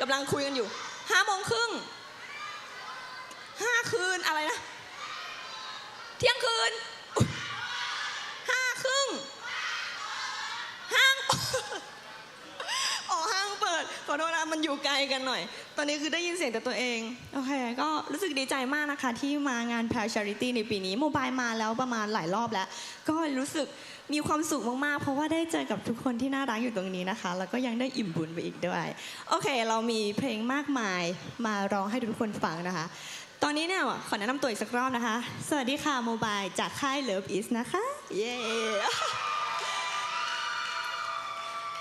กำลังคุยกันอยู่ห้าโมงครึ่งห้าคืนอะไรนะ เที่ยงคืนห้าครึ่งห้างอ๋อห้างเปิดขอโทษนะมันอยู่ไกลกันหน่อย ตอนนี้คือได้ยินเสียงแต่ตัวเอง โอเค ก็รู้สึกดีใจมากนะคะ ที่มางานแพลชาริตี้ในปีนี้โมบายมาแล้วประมาณหลายรอบแล้ว ก็รู้สึก มีความสุขมากๆ เพราะว่าได้เจอกับทุกคนที่น่ารักอยู่ตรงนี้นะคะ แล้วก็ยังได้อิ่มบุญไปอีกด้วย โอเค เรามีเพลงมากมายมาร้องให้ทุกคนฟังนะคะ ตอนนี้เนี่ยขอแนะนำตัวอีกสักรอบนะคะ สวัสดีค่ะโมบายจากค่าย Love Is นะคะ เย้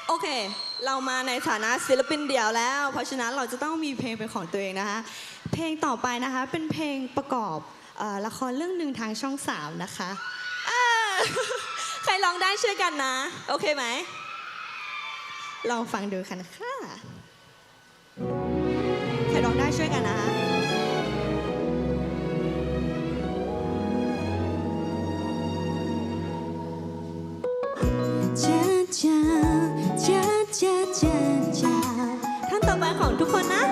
โอเค เรามาในฐานะศิลปินเดี่ยวแล้ว เพราะฉะนั้นเราจะต้องมีเพลงเป็นของตัวเองนะคะ เพลงต่อไปนะคะเป็นเพลงประกอบอละครเรื่องหนึ่งทางช่องสามนะคะ ใครร้องได้ช่วยกันนะ โอเคไหม ลองฟังดูกันนะคะใครร้องได้ช่วยกันนะคะจ้าจ้าจ้าจ้าจ้าจ้าท่านต่อไปของทุกคนนะ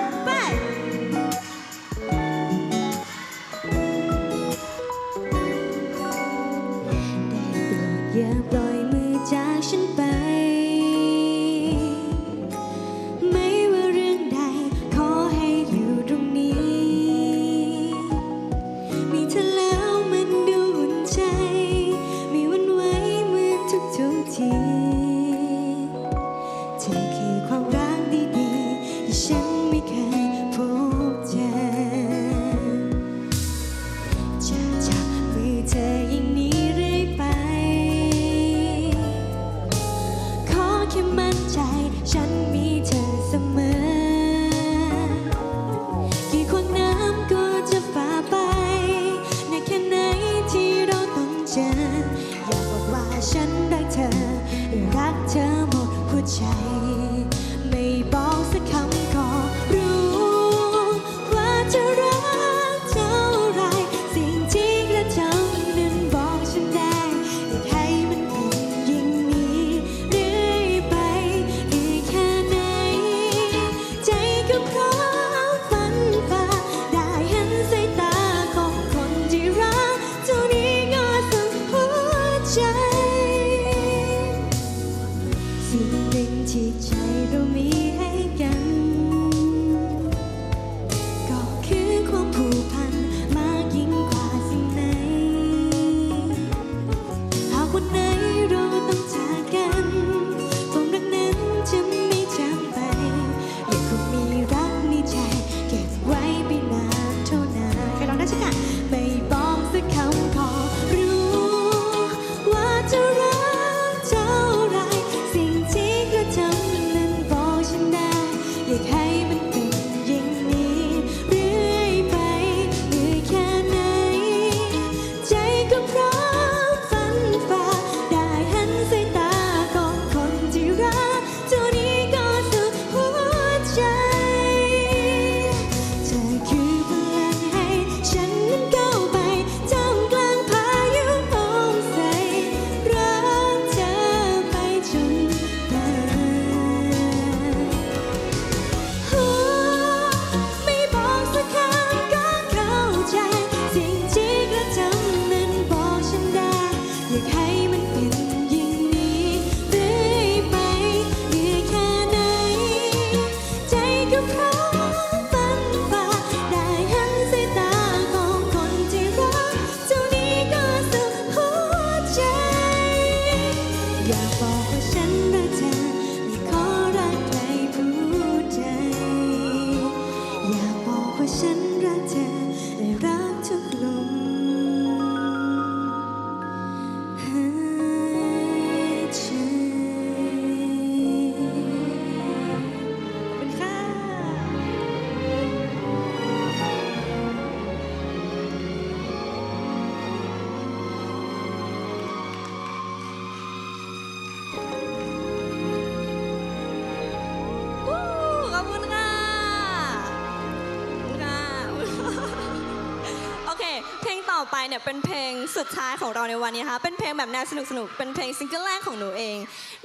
เนี่ยเป็นเพลงสุดท้ายของเราในวันนี้นะคะเป็นเพลงแบบแนวสนุกสนุกๆเป็นเพลงซิงเกิลแรกของหนูเอง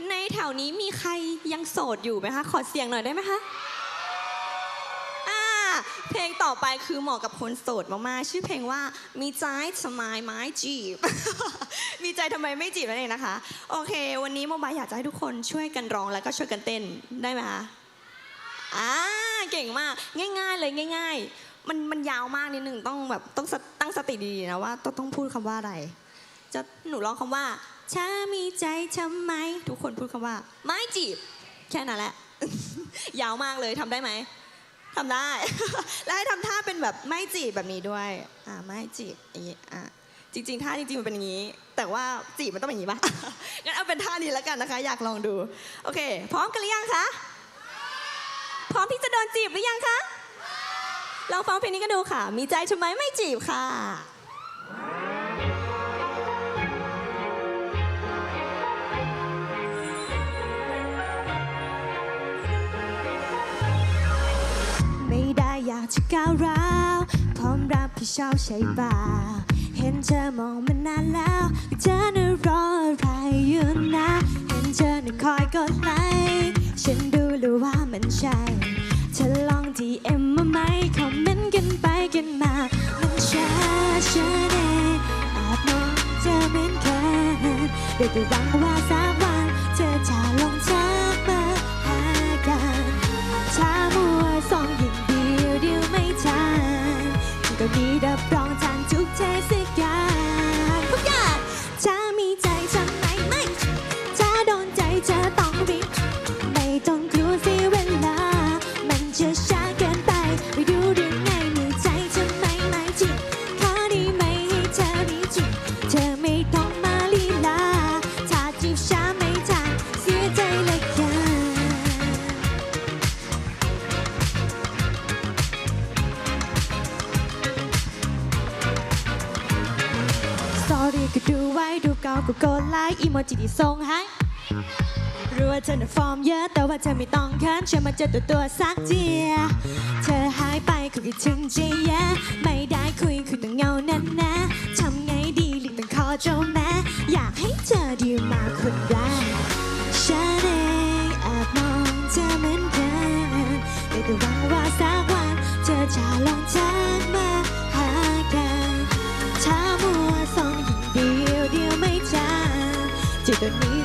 ในแถวนี้มีใครยังโสดอยู่ไหมคะ ขอเสียงหน่อยได้ไหมคะอ่าเพลงต่อไปคือเหมาะกับคนโสดมากๆ ชื่อเพลงว่ามีใจทำไมไม่จีบ มีใจทำไมไม่จีบนั่นเองนะคะ โอเค วันนี้โมบายอยากจะให้ทุกคนช่วยกันร้องแล้วก็ช่วยกันเต้นได้ไหมคะอ่าเก่งมากง่าย ๆ เลยง่าย ๆ มันมันยาวมากนิดนึงต้องแบบต้องตั้งสติดีๆนะว่าต้องต้องพูดคำว่าอะไร จะหนูร้องคำว่าถ้ามีใจทำไม ทุกคนพูดคำว่า ไม่จีบ แค่นั้นแหละ ยาวมากเลยทำได้ไหมทำได้ แล้วให้ทำท่าเป็นแบบไม่จีบแบบนี้ด้วยอ่าไม่จีบอย่างนี้อ่าจริงๆท่าจริงๆมันเป็นอย่างนี้ แต่ว่าจีบมันต้องเป็นอย่างนี้ปะงั้นเอาเป็นท่านี้แล้วกันนะคะ อยากลองดู โอเค พร้อมกันหรือยังคะพร้อมที่จะโดนจีบหรือยังคะ ลองฟังเพลงนี้กันดูค่ะ มีใจทำไมไม่จีบค่ะไม่ได้อยากจะก้าวร้าวพร้อมรับผิดชอบใช่ป่า เห็นเธอมองมานานแล้วเธอน่ะรออะไรอยู่นะ เห็นเธอน่ะคอยกดไลค์ฉันดูแล้ว่ามันใช่ ธอลองดีเอ็มมาไหมคอมเมนต์กันไปกันมา มันช้าฉันเองอาจมองเธอเหมือนกันเด้แต่หวังว่าสักวันเธอจะลองทักม อีโมจิที่ส่งให้รู้ว่าเธอน่ะฟอร์มเยอะแต่ว่าเธอไม่ต้องเขินเชื่อมาเจอตัวตัวสักเดียเธอหายไปก็คิดถึงจียะไม่ได้คุยคุยต้องเงานั่นนะทำไงดีหลีกต้องขอเจ้าแม่อยากให้เธอดีมาคนแรกฉันเองแอบมองเธอเหมือนกันแต่หวังว่าสักวันเธอจะลองทัก ที่ต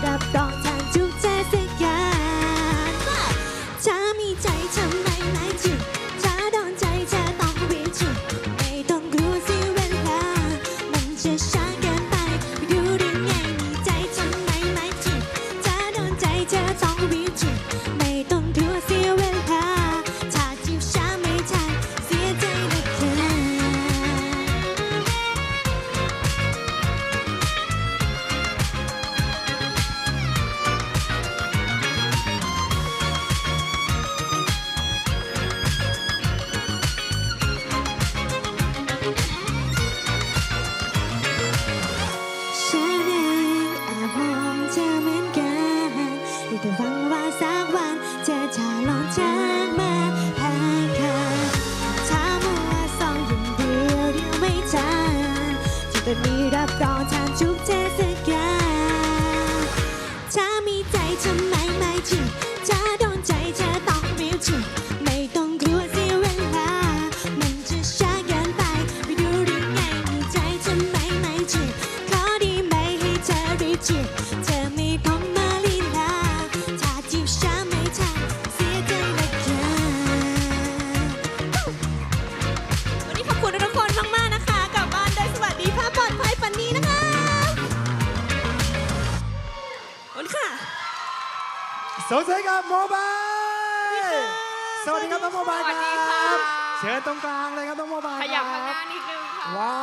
น้องโมบายสวัสดีคค่ะรับ เชิญตรงกลางเลยครับน้องโมบายขยับคข้างหรัน้าบนิดนึงค่ะว้า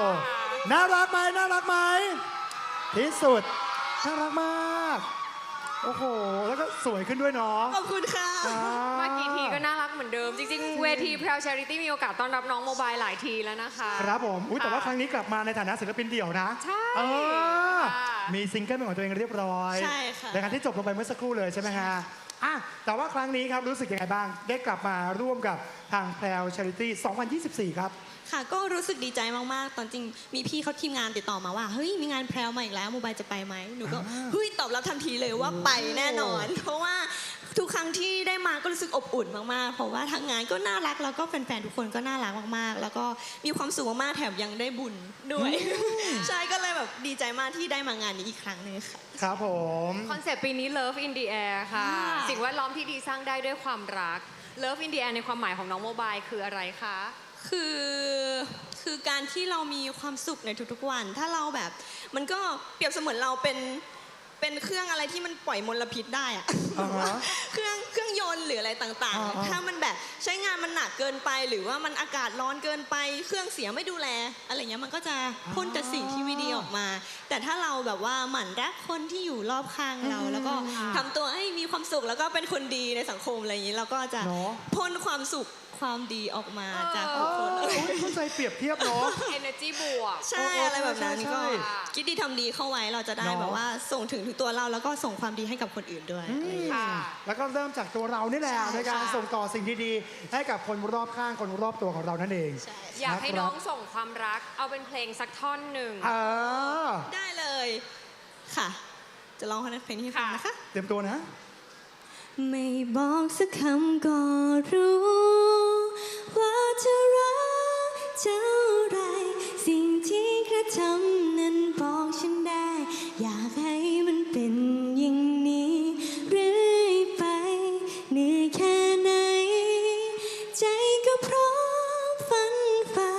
ว น่ารักไหมน่ารักไหมที่สุด น่ารักมาก โอ้โห แล้วก็สวยขึ้นด้วยเนาะ ขอบคุณค่ะอ่าเมื่อกี้ทีก็น่ารักเหมือนเดิม จริงๆ เวที Proud Charity มีโอกาสต้อนรับน้องโมบายหลายทีแล้วนะคะครับผมอุ๊ยแต่ว่าค่ะครั้งนี้กลับมาในฐานะศิลปินเดี่ยวนะ ใช่เออ ค่ะ มีซิงเกิลเป็นของตัวเองเรียบร้อยใช่ค่ะ รายการที่จบลงไปเมื่อสักครู่เลยใช่ไหมฮะ อะแต่ว่าครั้งนี้ครับรู้สึกยังไงบ้าง ได้กลับมาร่วมกับทางแพรวชาริตี้2024 ครับ ค่ะก็รู้สึกดีใจมาก ๆ ตอนจริงมีพี่เขาทีมงานติดต่อมาว่า เฮ้ย มีงานแพรวมาอีกแล้วโมบายจะไปไหมหนูก็อ่าเฮ้ยตอบรับทันทีเลยว่าไปแน่นอน เพราะว่าทุกครั้งที่ได้มาก็รู้สึกอบอุ่นมากๆ เพราะว่าทางงานก็น่ารักแล้วก็แฟนๆทุกคนก็น่ารักมากๆ แล้วก็มีความสุขมากๆแถมยังได้บุญด้วยใช่ก็เลยแบบดีใจมากที่ได้มางานนี้อีกครั้งหนึงค่ะ ครับผม คอนเซปต์ปีนี้ Love in the Air ค่ะ ค่ะ สิ่งแวดล้อมที่ดีสร้างได้ด้วยความรัก Love in the Air ในความหมายของน้องโมบายคืออะไรคะ คือคือการที่เรามีความสุขในทุกๆวัน ถ้าเราแบบ มันก็เปรียบเสมือนเราเป็น เป็นเครื่องอะไรที่มันปล่อยมลพิษได้อะอ่าฮะเครื่องเครื่องยนต์หรืออะไรต่างอ่าๆๆถ้ามันแบบใช้งานมันหนักเกินไป หรือว่ามันอากาศร้อนเกินไป เครื่องเสียไม่ดูแล อะไรเงี้ยมันก็จะพ่นแต่สิ่งที่ไม่ดีออกมา แต่ถ้าเราแบบว่าหมั่นรักคนที่อยู่รอบข้างเรา แล้วก็ทำตัวให้มีความสุขแล้วก็เป็นคนดีในสังคมอะไรอย่างนี้เราก็จะ เนาะพ่นความสุข ความดีออกมาเออจากเอทุกคนอเข้าใจเปรียบเทียบเนาะ Energy บวก ใช่โอ้โอ้อะไรแบบนั้นใช่ก็ใช่คิดดีทำดีเข้าไว้เราจะได้เนาะแบบว่าส่งถึงถึงตัวเราแล้วก็ส่งความดีให้กับคนอื่นด้วย อือะไรอย่างมเงี้ยค่ะแล้วก็เริ่มจากตัวเรานี่แหละใช่ในการค่ะส่งต่อสิ่งดีๆ ให้กับคนรอบข้างคนรอบตัวของเรานั่นเองใช่ อยากให้นะครับน้องส่งความรัก เอาเป็นเพลงสักท่อนหนึ่ง เออได้เลยค่ะ จะร้องเพลงนี้ให้ฟังค่ะ นะคะ เตรียมตัวนะ ไม่บอกสักคำก็รู้ ว่าจะรักเท่าไร สิ่งที่กระทำนั้นบอกฉันได้ อยากให้มันเป็นอย่างนี้เรื่อยไปเหนื่อยแค่ไหน ใจก็พร้อมฝันฝ่า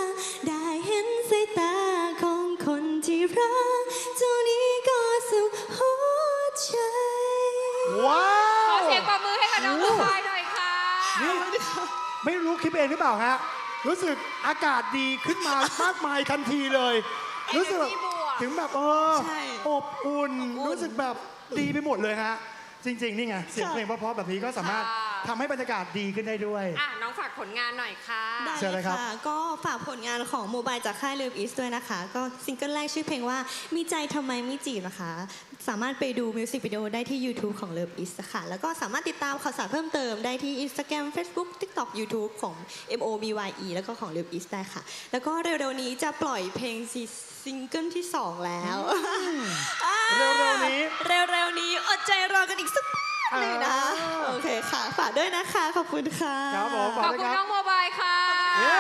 ได้เห็นสายตาของคนที่รักเท่านี้ก็สุขหัวใจ ว้า ขอ ว เสียงปรบมือ ให้กับน้องโมบายหน่อยค่ะนี่ไม่รู้คิดเองหรือเปล่าฮะ รู้สึกอากาศดีขึ้นมามากมายทันทีเลย รู้สึกแบบบวกถึงแบบเออใช่อบอุ่นอบอุ่น รู้สึกแบบดีไปหมดเลยฮะ จริง ๆ นี่ไง เสียงเพลงเพราะๆแบบนี้ก็สามารถค่ะ ทำให้บรรยากาศดีขึ้นได้ด้วย อะน้องฝากผลงานหน่อยค่ะ ได้เชิญเลเลยยครับ ค่ะ ก็ฝากผลงานของโมบายจากค่ายเลิฟอีสด้วยนะคะ ก็ซิงเกิลแรกชื่อเพลงว่ามีใจทำไมไม่จีบนะคะ สามารถไปดูมิวสิกวิดีโอได้ที่ YouTube ของ Love Is ค่ะ แล้วก็สามารถติดตามข่าวสารเพิ่มเติมได้ที่ Instagram Facebook TikTok YouTube ของ M O B Y E แล้วก็ของ Love Is ได้ค่ะ แล้วก็เร็วๆนี้จะปล่อยเพลงซิงเกิลที่ 2 แล้วอ่าเร็วๆนี้ เร็วๆนี้อดใจรอกันอีกสักแป๊ บหนึ่งนะอ่าโอเคค่ะ ฝากด้วยนะคะ ขอบคุณค่ะ ครับผมขอบคุณน้องโมบายค่ะเย้